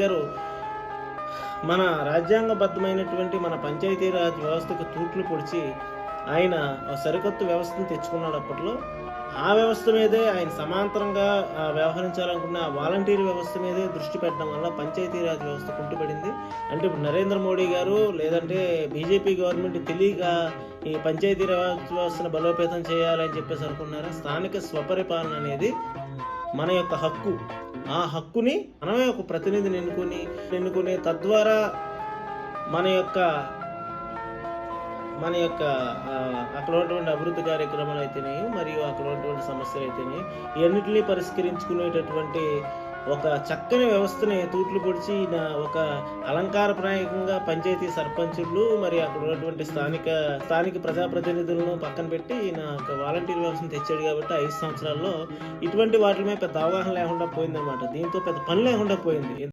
గారు మన రాజ్యాంగబద్ధమైనటువంటి మన పంచాయతీరాజ్ వ్యవస్థకు తూట్లు పొడిచి ఆయన సరికొత్త వ్యవస్థను తెచ్చుకున్నాడు అప్పట్లో. ఆ వ్యవస్థ మీదే ఆయన సమాంతరంగా వ్యవహరించాలనుకున్న వాలంటీర్ వ్యవస్థ మీదే దృష్టి పెట్టడం వల్ల పంచాయతీరాజ్ వ్యవస్థ కుంటుపడింది. అంటే ఇప్పుడు నరేంద్ర మోడీ గారు లేదంటే బీజేపీ గవర్నమెంట్ తెలియక ఈ పంచాయతీరాజ్ వ్యవస్థను బలోపేతం చేయాలని చెప్పేసి అనుకున్నారు? స్థానిక స్వపరిపాలన అనేది మన యొక్క హక్కు. ఆ హక్కుని మనమే ఒక ప్రతినిధిని ఎన్నుకొని ఎన్నుకొని తద్వారా మన యొక్క మన యొక్క అక్కడ ఉన్నటువంటి అభివృద్ధి కార్యక్రమాలు అయితేనే మరియు అక్కడ ఉన్నటువంటి సమస్యలు అయితేనే ఇవన్నింటినీ పరిష్కరించుకునేటటువంటి ఒక చక్కని వ్యవస్థని తూట్లు పొడిచి ఈయన ఒక అలంకారప్రాయకంగా పంచాయతీ సర్పంచులు మరి అక్కడ ఉన్నటువంటి స్థానిక స్థానిక ప్రజాప్రతినిధులను పక్కన పెట్టి ఈయన ఒక వాలంటీర్ వ్యవస్థను తెచ్చాడు కాబట్టి ఐదు సంవత్సరాల్లో ఇటువంటి వాటి మీద పెద్ద అవగాహన లేకుండా పోయిందన్నమాట. దీంతో పెద్ద పని లేకుండా పోయింది.